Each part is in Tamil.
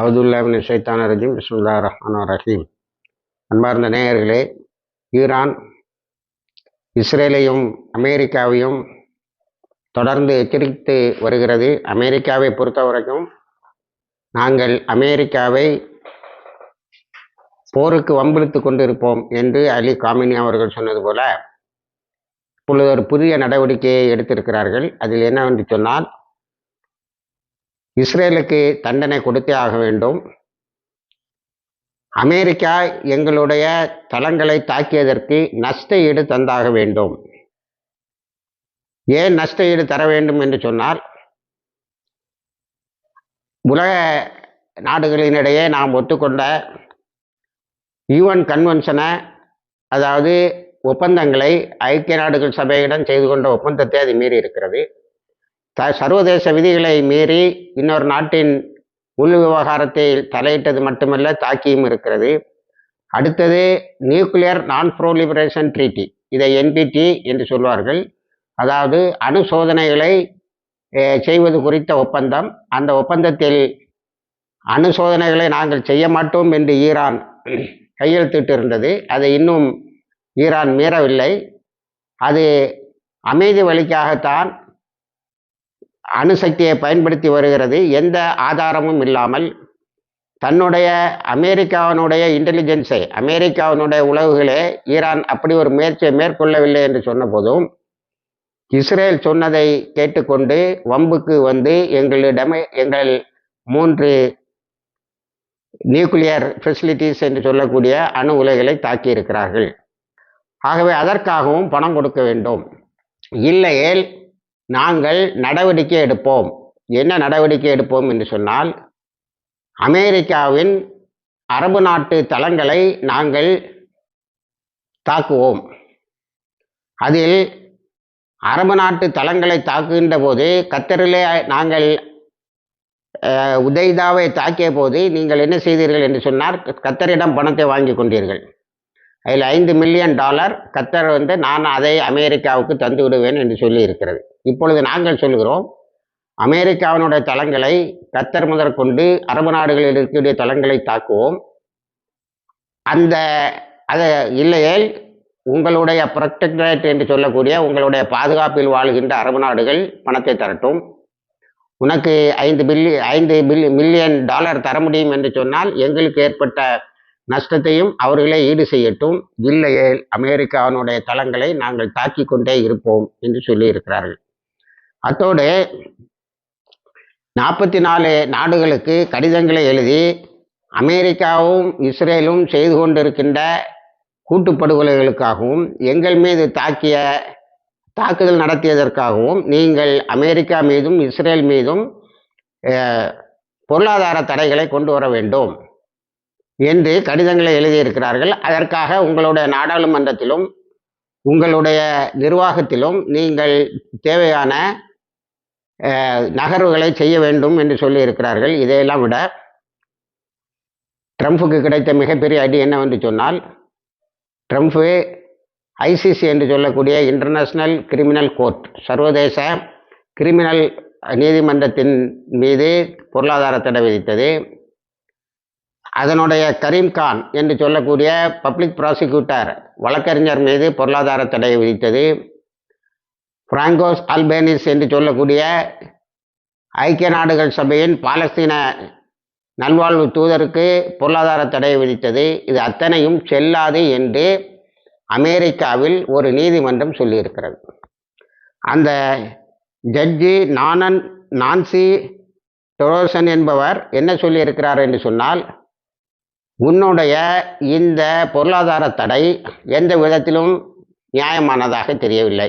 அவதுல்லாமின் சைத்தான ரஜீம் பிஸ்முல்லா ரஹ்மான் ரஹீம். அன்பார்ந்த நேயர்களே ஈரான் இஸ்ரேலையும் அமெரிக்காவையும் தொடர்ந்து எச்சரித்து வருகிறது. அமெரிக்காவை பொறுத்த வரைக்கும் நாங்கள் அமெரிக்காவை போருக்கு வம்பிழுத்து கொண்டிருப்போம் என்று அலி காமினி அவர்கள் சொன்னது போல இப்பொழுது ஒரு புதிய நடவடிக்கையை எடுத்திருக்கிறார்கள். அதில் என்னவென்று சொன்னால் இஸ்ரேலுக்கு தண்டனை கொடுத்தே ஆக வேண்டும். அமெரிக்கா எங்களுடைய தளங்களை தாக்கியதற்கு நஷ்ட ஈடு தந்தாக வேண்டும். ஏன் நஷ்ட ஈடு தர வேண்டும் என்று சொன்னால் உலக நாடுகளினிடையே நாம் ஒத்துக்கொண்ட யுஎன் கன்வென்ஷனை அதாவது ஒப்பந்தங்களை ஐக்கிய நாடுகள் சபையிடம் செய்து கொண்ட ஒப்பந்தத்தை அது மீறி இருக்கிறது த சர்வதேச விதிகளை மீறி இன்னொரு நாட்டின் உள் விவகாரத்தை தலையிட்டது மட்டுமல்ல தாக்கியும் இருக்கிறது. அடுத்தது நியூக்ளியர் நான் ப்ரோலிபரேஷன் ட்ரீட்டி இதை என்பிடி என்று சொல்வார்கள். அதாவது அணு சோதனைகளை செய்வது குறித்த ஒப்பந்தம். அந்த ஒப்பந்தத்தில் அணு சோதனைகளை நாங்கள் செய்ய மாட்டோம் என்று ஈரான் கையெழுத்திட்டு இருந்தது. அதை இன்னும் ஈரான் மீறவில்லை. அது அமைதி வழிக்காகத்தான் அணுசக்தியை பயன்படுத்தி வருகிறது. எந்த ஆதாரமும் இல்லாமல் தன்னுடைய அமெரிக்காவினுடைய இன்டெலிஜென்ஸை அமெரிக்காவினுடைய உளவுகளே ஈரான் அப்படி ஒரு முயற்சியை மேற்கொள்ளவில்லை என்று சொன்ன போதும் இஸ்ரேல் சொன்னதை கேட்டுக்கொண்டு வம்புக்கு வந்து எங்களிடம் எங்கள் மூன்று நியூக்ளியர் ஃபெசிலிட்டிஸ் என்று சொல்லக்கூடிய அணு உலைகளை தாக்கியிருக்கிறார்கள். ஆகவே அதற்காகவும் பணம் கொடுக்க வேண்டும். இல்லையேல் நாங்கள் நடவடிக்கை எடுப்போம். என்ன நடவடிக்கை எடுப்போம் என்று சொன்னால் அமெரிக்காவின் அரபு நாட்டு தளங்களை நாங்கள் தாக்குவோம். அதில் அரபு நாட்டு தளங்களை தாக்குகின்ற போது கத்தரிலே நாங்கள் உதைதாவை தாக்கிய போது நீங்கள் என்ன செய்தீர்கள் என்று சொன்னார் கத்தரிடம் பணத்தை வாங்கி கொண்டீர்கள். அதில் ஐந்து மில்லியன் டாலர் கத்தர் வந்து நான் அதை அமெரிக்காவுக்கு தந்து விடுவேன் என்று சொல்லி இருக்கிறது இப்பொழுது நாங்கள் சொல்கிறோம் அமெரிக்காவினுடைய தளங்களை கத்தர் முதற்கொண்டு அரபு நாடுகளில் இருக்கக்கூடிய தளங்களை தாக்குவோம். அந்த அதை இல்லையேல் உங்களுடைய ப்ரொட்டக்டரேட் என்று சொல்லக்கூடிய உங்களுடைய பாதுகாப்பில் வாழ்கின்ற அரபு நாடுகள் பணத்தை தரட்டும். உனக்கு ஐந்து பில்லி ஐந்து பில்லி மில்லியன் டாலர் தர முடியும் என்று சொன்னால் எங்களுக்கு ஏற்பட்ட நஷ்டத்தையும் அவர்களே ஈடு செய்யட்டும். இல்லையே அமெரிக்காவினுடைய தளங்களை நாங்கள் தாக்கி கொண்டே இருப்போம் என்று சொல்லியிருக்கிறார்கள். அத்தோடு நாற்பத்தி நாலு நாடுகளுக்கு கடிதங்களை எழுதி அமெரிக்காவும் இஸ்ரேலும் செய்து கொண்டிருக்கின்ற கூட்டுப்படுகொலைகளுக்காகவும் எங்கள் மீது தாக்கிய தாக்குதல் நடத்தியதற்காகவும் நீங்கள் அமெரிக்கா மீதும் இஸ்ரேல் மீதும் பொருளாதார தடைகளை கொண்டு வர வேண்டும். என்று கடிதங்களை எழுதியிருக்கிறார்கள். அதற்காக உங்களுடைய நாடாளுமன்றத்திலும் உங்களுடைய நிர்வாகத்திலும் நீங்கள் தேவையான நகர்வுகளை செய்ய வேண்டும் என்று சொல்லியிருக்கிறார்கள். இதையெல்லாம் விட ட்ரம்ப்புக்கு கிடைத்த மிகப்பெரிய அடி என்னவென்று சொன்னால் ட்ரம்ப்பு ஐசிசி என்று சொல்லக்கூடிய இன்டர்நேஷ்னல் கிரிமினல் கோர்ட் சர்வதேச கிரிமினல் நீதிமன்றத்தின் மீது பொருளாதார தடை விதித்தது. அதனுடைய கரீம்கான் என்று சொல்லக்கூடிய பப்ளிக் ப்ராசிக்யூட்டர் வழக்கறிஞர் மீது பொருளாதார தடை விதித்தது. பிராங்கோஸ் அல்பேனிஸ் என்று சொல்லக்கூடிய ஐக்கிய நாடுகள் சபையின் பாலஸ்தீன நல்வாழ்வு தூதருக்கு பொருளாதார தடை விதித்தது. இது அத்தனையும் செல்லாது என்று அமெரிக்காவில் ஒரு நீதிமன்றம் சொல்லியிருக்கிறது. அந்த ஜட்ஜி நானன் நான்சி டொரோசன் என்பவர் என்ன சொல்லியிருக்கிறார் என்று சொன்னால் உன்னுடைய இந்த பொருளாதார தடை எந்த விதத்திலும் நியாயமானதாக தெரியவில்லை.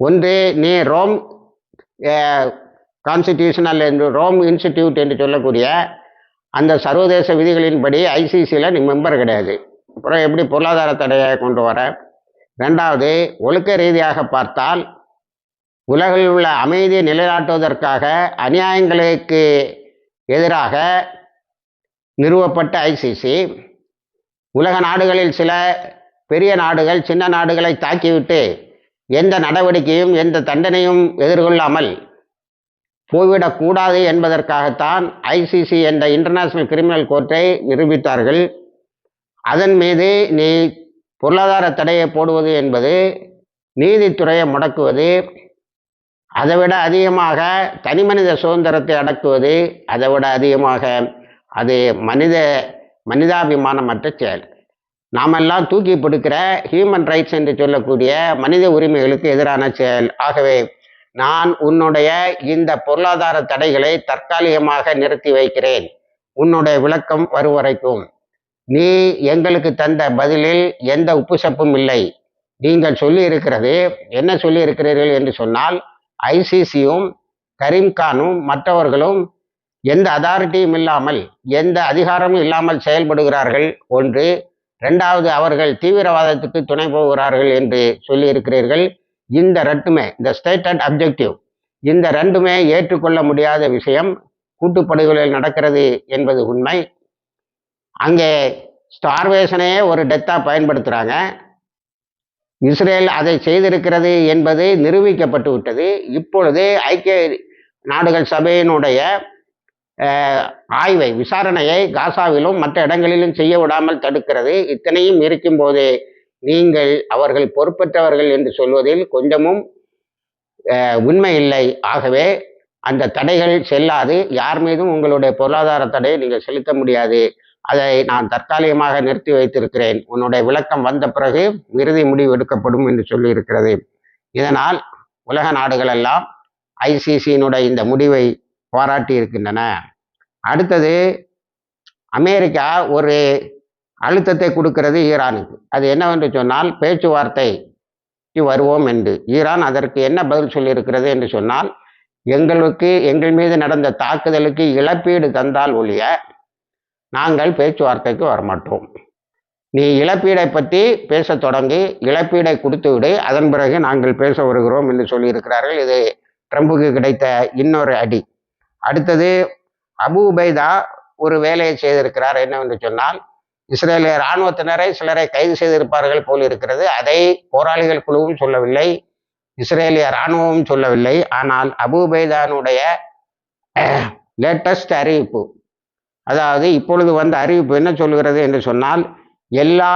ஒன்று நீ ரோம் கான்ஸ்டிடியூஷனல் என்று ரோம் இன்ஸ்டிடியூட் என்று சொல்லக்கூடிய அந்த சர்வதேச விதிகளின்படி ஐசிசியில் நீ மெம்பர் கிடையாது. அப்புறம் எப்படி பொருளாதார தடையை கொண்டு வர? ரெண்டாவது ஒழுக்க ரீதியாக பார்த்தால் உலகில் உள்ள அமைதியை நிலைநாட்டுவதற்காக அநியாயங்களுக்கு எதிராக நிறுவப்பட்ட ஐசிசி உலக நாடுகளில் சில பெரிய நாடுகள் சின்ன நாடுகளை தாக்கிவிட்டு எந்த நடவடிக்கையும் எந்த தண்டனையும் எதிர்கொள்ளாமல் போய்விடக்கூடாது என்பதற்காகத்தான் ஐசிசி என்ற இன்டர்நேஷனல் கிரிமினல் கோர்ட்டை நிரூபித்தார்கள். அதன் மீது நீ பொருளாதார தடையை போடுவது என்பது நீதித்துறையை முடக்குவது அதைவிட அதிகமாக தனிமனித சுதந்திரத்தை அடக்குவது அதைவிட அதிகமாக அது மனித மனிதாபிமானமற்ற செயல். நாமெல்லாம் தூக்கி பிடிக்கிற ஹியூமன் ரைட்ஸ் என்று சொல்லக்கூடிய மனித உரிமைகளுக்கு எதிரான செயல். ஆகவே நான் உன்னுடைய இந்த பொருளாதார தடைகளை தற்காலிகமாக நிறுத்தி வைக்கிறேன். உன்னுடைய விளக்கம் வரும் வரைக்கும். நீ எங்களுக்கு தந்த பதிலில் எந்த உப்பு சப்பும் இல்லை. நீங்கள் சொல்லி இருக்கிறது என்ன சொல்லி இருக்கிறீர்கள் என்று சொன்னால் ஐசிசியும் கரீம்கானும் மற்றவர்களும் எந்த அதாரிட்டியும் இல்லாமல் எந்த அதிகாரமும் இல்லாமல் செயல்படுகிறார்கள் ஒன்று ரெண்டாவது அவர்கள் தீவிரவாதத்துக்கு துணை போகிறார்கள் என்று சொல்லியிருக்கிறீர்கள். இந்த ரெண்டுமே இந்த ஸ்டேட்டட் அப்ஜெக்டிவ் இந்த ரெண்டுமே ஏற்றுக்கொள்ள முடியாத விஷயம் கூட்டுப்படுகொலையில் நடக்கிறது என்பது உண்மை. அங்கே ஸ்டார்வேஷனையே ஒரு டெத்தாக பயன்படுத்துகிறாங்க இஸ்ரேல் அதை செய்திருக்கிறது என்பது நிரூபிக்கப்பட்டு விட்டது இப்பொழுது ஐக்கிய நாடுகள் சபையினுடைய ஆய்வை விசாரணையை காசாவிலும் மற்ற இடங்களிலும் செய்ய விடாமல் தடுக்கிறது. இத்தனையும் இருக்கும்போது நீங்கள் அவர்கள் பொறுப்பற்றவர்கள் என்று சொல்வதில் கொஞ்சமும் உண்மை இல்லை. ஆகவே அந்த தடைகள் செல்லாது. யார் மீதும் உங்களுடைய பொருளாதார தடையை நீங்கள் செலுத்த முடியாது. அதை நான் தற்காலிகமாக நிறுத்தி வைத்திருக்கிறேன். உன்னுடைய விளக்கம் வந்த பிறகு இறுதி முடிவு எடுக்கப்படும் என்று சொல்லியிருக்கிறது. இதனால் உலக நாடுகளெல்லாம் ஐசிசியினுடைய இந்த முடிவை பாராட்டி இருக்கின்றன அடுத்தது அமெரிக்கா ஒரு அழுத்தத்தை கொடுக்கிறது ஈரானுக்கு. அது என்னவென்று சொன்னால் பேச்சுவார்த்தை வருவோம் என்று. ஈரான் அதற்கு என்ன பதில் சொல்லியிருக்கிறது என்று சொன்னால் எங்களுக்கு எங்கள் மீது நடந்த தாக்குதலுக்கு இழப்பீடு தந்தால் ஒழிய நாங்கள் பேச்சுவார்த்தைக்கு வரமாட்டோம். நீ இழப்பீடை பற்றி பேச தொடங்கி இழப்பீடை கொடுத்து விடு அதன் பிறகு நாங்கள் பேச வருகிறோம் என்று சொல்லியிருக்கிறார்கள். இது ட்ரம்புக்கு கிடைத்த இன்னொரு அடி. அடுத்தது அபு உபைதா ஒரு வேலையை செய்திருக்கிறார். என்னவென்று சொன்னால் இஸ்ரேலிய இராணுவத்தினரை சிலரை கைது செய்திருப்பார்கள் போல் இருக்கிறது. அதை போராளிகள் குழுவும் சொல்லவில்லை இஸ்ரேலிய இராணுவமும் சொல்லவில்லை. ஆனால் அபுபைதானுடைய லேட்டஸ்ட் அறிவிப்பு அதாவது இப்பொழுது வந்த அறிவிப்பு என்ன சொல்கிறது என்று சொன்னால் எல்லா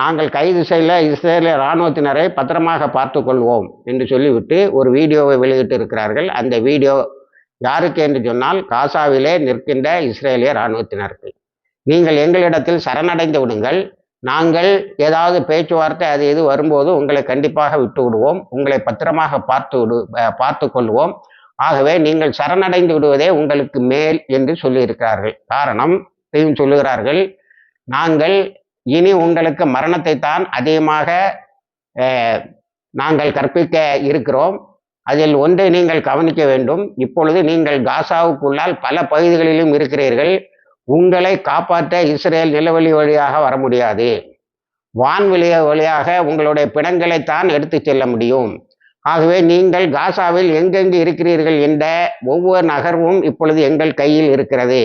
நாங்கள் கைது செய்யல இஸ்ரேலிய இராணுவத்தினரை பத்திரமாக பார்த்து கொள்வோம் என்று சொல்லிவிட்டு ஒரு வீடியோவை வெளியிட்டு இருக்கிறார்கள் அந்த வீடியோ யாருக்கு என்று சொன்னால் காசாவிலே நிற்கின்ற இஸ்ரேலிய இராணுவத்தினருக்கு நீங்கள் எங்களிடத்தில் சரணடைந்து விடுங்கள். நாங்கள் ஏதாவது பேச்சுவார்த்தை அது இது வரும்போது உங்களை கண்டிப்பாக விட்டு விடுவோம் உங்களை பத்திரமாக பார்த்து விடு பார்த்து கொள்வோம். ஆகவே நீங்கள் சரணடைந்து விடுவதே உங்களுக்கு மேல் என்று சொல்லியிருக்கிறார்கள். காரணம் இதையும் சொல்லுகிறார்கள். நாங்கள் இனி உங்களுக்கு மரணத்தை தான் அதிகமாக நாங்கள் கற்பிக்க இருக்கிறோம். அதில் ஒன்றை நீங்கள் கவனிக்க வேண்டும். இப்பொழுது நீங்கள் காசாவுக்குள்ளால் பல பகுதிகளிலும் இருக்கிறீர்கள். உங்களை காப்பாற்ற இஸ்ரேல் நிலவழி வழியாக வர முடியாது. வான்வெளிய வழியாக உங்களுடைய பிணங்களைத்தான் எடுத்து செல்ல முடியும். ஆகவே நீங்கள் காசாவில் எங்கெங்கு இருக்கிறீர்கள் என்ற ஒவ்வொரு நகர்வும் இப்பொழுது எங்கள் கையில் இருக்கிறது.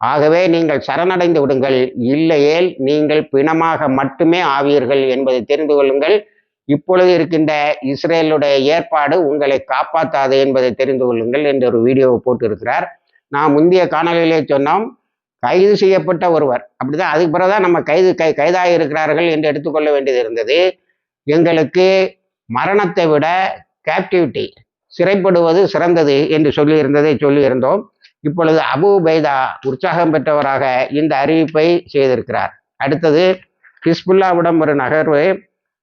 ஆகவே நீங்கள் சரணடைந்து விடுங்கள். இல்லையேல் நீங்கள் பிணமாக மட்டுமே ஆவீர்கள் என்பதை தெரிந்து கொள்ளுங்கள். இப்பொழுது இருக்கின்ற இஸ்ரேலுடைய ஏற்பாடு உங்களை காப்பாற்றாது என்பதை தெரிந்து கொள்ளுங்கள் என்ற ஒரு வீடியோவை போட்டிருக்கிறார். நான் முந்தைய காணொலியிலே சொன்னோம் கைது செய்யப்பட்ட ஒருவர். அப்படிதான் அதுக்கு பிறகுதான் நம்ம கைது கை கைதாக இருக்கிறார்கள் என்று எடுத்துக்கொள்ள வேண்டியது இருந்தது. எங்களுக்கு மரணத்தை விட கேப்டிவிட்டி சிறைப்படுவது சிறந்தது என்று சொல்லியிருந்ததை சொல்லியிருந்தோம். இப்பொழுது அபு பைதா உற்சாகம் பெற்றவராக இந்த அறிவிப்பை செய்திருக்கிறார். அடுத்தது ஹிஸ்புல்லாவிடம் ஒரு நகர்வு.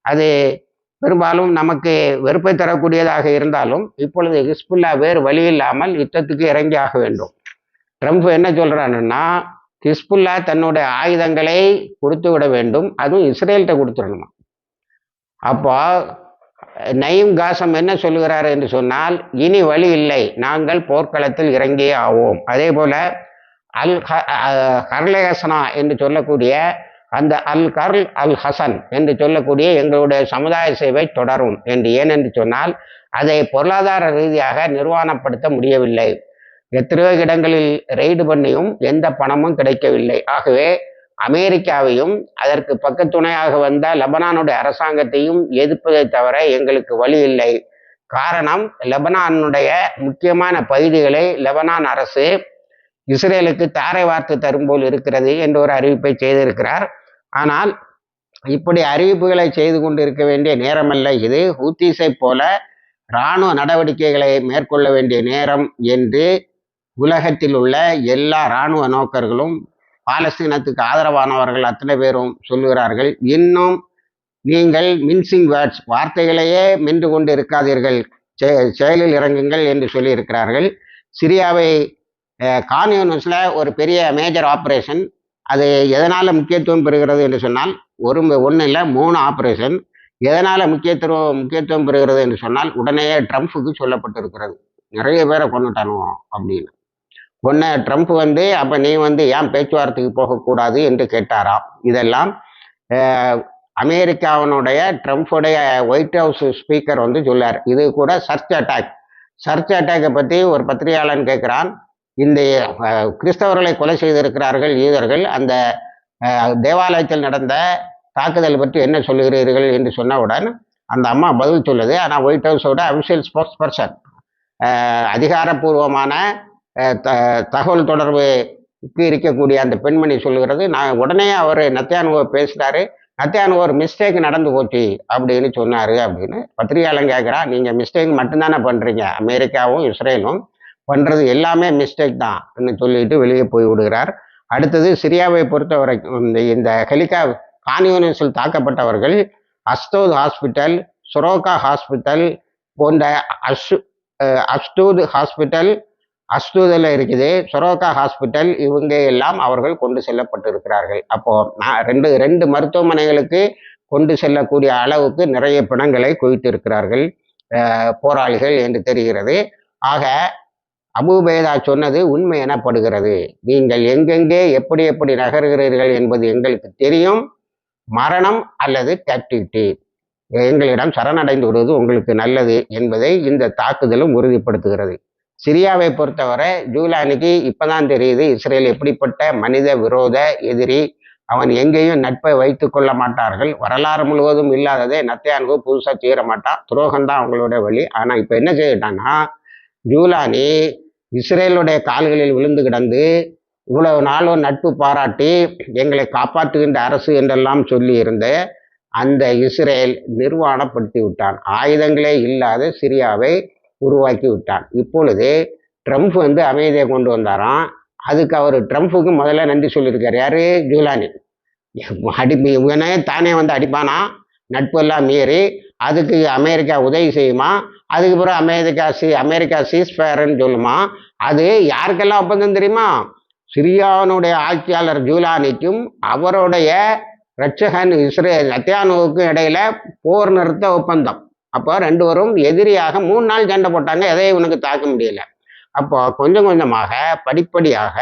அது பெரும்பாலும் நமக்கு வெறுப்பை தரக்கூடியதாக இருந்தாலும் இப்பொழுது ஹிஸ்புல்லா வேறு வழி இல்லாமல் யுத்தத்துக்கு இறங்கி ஆக வேண்டும். ட்ரம்ப் என்ன சொல்றானுன்னா ஹிஸ்புல்லா தன்னுடைய ஆயுதங்களை கொடுத்து விட வேண்டும். அதுவும் இஸ்ரேல்கிட்ட கொடுத்துடணுமா? அப்போ நயீம் காசம் என்ன சொல்லுகிறார் என்று சொன்னால் இனி வழி இல்லை. நாங்கள் போர்க்களத்தில் இறங்கியே ஆவோம். அதே போல அல் ஹர்லேஹசனா என்று சொல்லக்கூடிய அந்த அல் கர்ல் அல் ஹசன் என்று சொல்லக்கூடிய எங்களுடைய சமுதாய சேவை தொடரும் என்று ஏனென்று சொன்னால் அதை பொருளாதார ரீதியாக நிர்வாணப்படுத்த முடியவில்லை. எத்தனையோ இடங்களில் ரெய்டு பண்ணியும் எந்த பணமும் கிடைக்கவில்லை. ஆகவே அமெரிக்காவையும் அதற்கு பக்கத்துணையாக வந்த லெபனானுடைய அரசாங்கத்தையும் எதிர்ப்பதை தவிர எங்களுக்கு வழி இல்லை. காரணம் லெபனானுடைய முக்கியமான பகுதிகளை லெபனான் அரசு இஸ்ரேலுக்கு தாரை வார்த்து தரும்போல் இருக்கிறது என்ற ஒரு அறிவிப்பை செய்திருக்கிறார். ஆனால் இப்படி அறிவிப்புகளை செய்து கொண்டு இருக்க வேண்டிய நேரமல்ல. இது ஹூத்தீஸை போல இராணுவ நடவடிக்கைகளை மேற்கொள்ள வேண்டிய நேரம் என்று உலகத்தில் உள்ள எல்லா இராணுவ நோக்கர்களும் பாலஸ்தீனத்துக்கு ஆதரவானவர்கள் அத்தனை பேரும் சொல்லுகிறார்கள். இன்னும் நீங்கள் மின்சிங் வேர்ட்ஸ் வார்த்தைகளையே மென்று கொண்டு இருக்காதீர்கள். செயலில் இறங்குங்கள் என்று சொல்லியிருக்கிறார்கள். சிரியாவை கான்யூனிஸில் ஒரு பெரிய மேஜர் ஆப்ரேஷன் அது எதனால் முக்கியத்துவம் பெறுகிறது என்று சொன்னால் ஒரு ஒன்றும் இல்லை மூணு ஆப்ரேஷன் எதனால் முக்கியத்துவம் முக்கியத்துவம் பெறுகிறது என்று சொன்னால் உடனே ட்ரம்ப்புக்கு சொல்லப்பட்டிருக்கிறது. நிறைய பேரை கொண்டுட்டானுவோம் அப்படின்னு. ஒன்று ட்ரம்ப் வந்து அப்போ நீ வந்து ஏன் பேச்சுவார்த்தைக்கு போகக்கூடாது என்று கேட்டாராம் இதெல்லாம் அமெரிக்காவினுடைய ட்ரம்ப்புடைய ஒயிட் ஹவுஸ் ஸ்பீக்கர் வந்து சொல்லார் இது கூட சர்ச் அட்டாக். சர்ச் அட்டாக்கை பற்றி ஒரு பத்திரிகையாளன் கேட்குறான். இந்த கிறிஸ்தவர்களை கொலை செய்திருக்கிறார்கள் யூதர்கள் அந்த தேவாலயத்தில் நடந்த தாக்குதல் பற்றி என்ன சொல்லுகிறீர்கள் என்று சொன்னவுடன் அந்த அம்மா பதில் சொல்லுது. ஆனால் ஒயிட் ஹவுஸோட அபிஷியல் ஸ்போர்ட்ஸ் பர்சன் அதிகாரப்பூர்வமான தகவல் தொடர்பு இருக்கக்கூடிய அந்த பெண்மணி சொல்லுகிறது. நான் உடனே அவர் நத்தியானுவர் பேசினார். நத்தியானுவர் மிஸ்டேக் நடந்து போச்சு அப்படின்னு சொன்னார் அப்படின்னு பத்திரிகையாளன் கேட்குறா நீங்கள் மிஸ்டேக் மட்டும்தானே பண்ணுறீங்க அமெரிக்காவும் இஸ்ரேலும் பண்ணுறது எல்லாமே மிஸ்டேக் தான் சொல்லிட்டு வெளியே போய் விடுகிறார். அடுத்தது சிரியாவை பொறுத்த வரைக்கும் இந்த இந்த ஹெலிகா கான்யூனிஸில் தாக்கப்பட்டவர்கள் அஸ்தோத் ஹாஸ்பிட்டல் சுரோகா ஹாஸ்பிட்டல் போன்ற அஷு அஸ்தூத் ஹாஸ்பிட்டல் அஸ்தூதில் இருக்குது. சுரோகா ஹாஸ்பிட்டல் இவங்க எல்லாம் அவர்கள் கொண்டு செல்லப்பட்டிருக்கிறார்கள். அப்போ நான் ரெண்டு ரெண்டு மருத்துவமனைகளுக்கு கொண்டு செல்லக்கூடிய அளவுக்கு நிறைய பிணங்களை குவித்து இருக்கிறார்கள் போராளிகள் என்று தெரிகிறது. ஆக அபுபேதா சொன்னது உண்மை எனப்படுகிறது. நீங்கள் எங்கெங்கே எப்படி எப்படி நகர்கிறீர்கள் என்பது எங்களுக்கு தெரியும். மரணம் அல்லது கேப்டிவிட்டி எங்களிடம் சரணடைந்து விடுவது உங்களுக்கு நல்லது என்பதை இந்த தாக்குதலும் உறுதிப்படுத்துகிறது. சிரியாவை பொறுத்தவரை ஜூலானிக்கு இப்போதான் தெரியுது இஸ்ரேல் எப்படிப்பட்ட மனித விரோத எதிரி. அவன் எங்கேயும் நட்பை வைத்து கொள்ள மாட்டார்கள். வரலாறு முழுவதும் இல்லாததே நத்தையானுக்கு புதுசாக செய்ய மாட்டான் துரோகம்தான் அவங்களோட வழி. ஆனால் இப்போ என்ன செய்யட்டான்னா ஜூலானி இஸ்ரேலுடைய கால்களில் விழுந்து கிடந்து இவ்வளவு நாளும் நட்பு பாராட்டி எங்களை காப்பாற்றுகின்ற அரசு என்றெல்லாம் சொல்லி இருந்த அந்த இஸ்ரேல் நிர்வாணப்படுத்தி விட்டான். ஆயுதங்களே இல்லாத சிரியாவை உருவாக்கி விட்டான். இப்பொழுது ட்ரம்ப் வந்து அமைதியை கொண்டு வந்தாராம். அதுக்கு அவர் ட்ரம்ப்புக்கு முதல்ல நன்றி சொல்லியிருக்கார். யாரு? ஜூலானி. அடி இவனே தானே வந்து அடிப்பானா? நட்பு எல்லாம் மீறி அதுக்கு அமெரிக்கா உதவி செய்யுமா? அதுக்கு பிறகு அமெரிக்கா சி அமெரிக்கா சீஸ்பயர்ன்னு சொல்லுமா? அது யாருக்கெல்லாம் ஒப்பந்தம் தெரியுமா? சிரியானுடைய ஆட்சியாளர் ஜூலானிக்கும் அவருடைய ரட்சகன் இஸ்ரேல் நத்தியானுவுக்கும் இடையில போர் நிறுத்த ஒப்பந்தம். அப்போ ரெண்டு பேரும் எதிரியாக மூணு நாள் சண்டை போட்டாங்க. எதையும் இவனுக்கு தாக்க முடியல. அப்போ கொஞ்சம் கொஞ்சமாக படிப்படியாக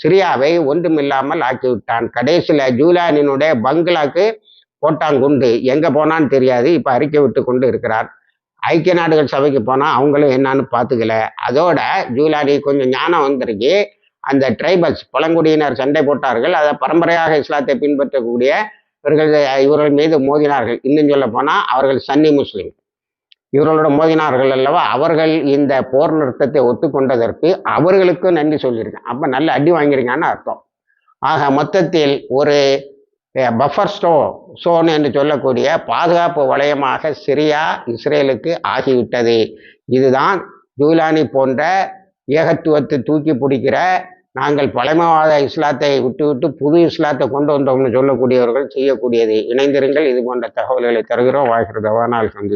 சிரியாவை ஒன்றுமில்லாமல் ஆக்கி விட்டான் கடைசியில் ஜூலானினுடைய பங்களாக்கு போட்டாங்குண்டு எங்கே போனான்னு தெரியாது. இப்போ அறிக்கை விட்டு கொண்டு இருக்கிறார். ஐக்கிய நாடுகள் சபைக்கு போனால் அவங்களும் என்னன்னு பார்த்துக்கல அதோட ஜூலானி கொஞ்சம் ஞானம் வந்திருக்கு. அந்த ட்ரைபல்ஸ் பழங்குடியினர் சண்டை போட்டார்கள். அதை பரம்பரையாக இஸ்லாத்தை பின்பற்றக்கூடிய இவர்கள் இவர்கள் மீது மோதினார்கள். இன்னும் சொல்ல போனால் அவர்கள் சன்னி முஸ்லீம். இவர்களோட மோதினார்கள் அல்லவா? அவர்கள் இந்த போர் நிறுத்தத்தை ஒத்துக்கொண்டதற்கு அவர்களுக்கும் நன்றி சொல்லியிருக்கேன். அப்போ நல்ல அடி வாங்கியிருக்கான்னு அர்த்தம். ஆக மொத்தத்தில் ஒரு பஃபர் ஸ்டோ சோன் என்று சொல்லக்கூடிய பாதுகாப்பு வளையமாக சிரியா இஸ்ரேலுக்கு ஆகிவிட்டது. இதுதான் ஜூலானி போன்ற ஏகத்துவத்தை தூக்கி பிடிக்கிற நாங்கள் பழமைவாத இஸ்லாத்தை விட்டுவிட்டு புது இஸ்லாத்தை கொண்டு வந்தோம்னு சொல்லக்கூடியவர்கள் செய்யக்கூடியது. இணைந்திருங்கள் இது போன்ற தகவல்களை தருகிறோம். வாழ்கிறதவா நாள் சந்தில்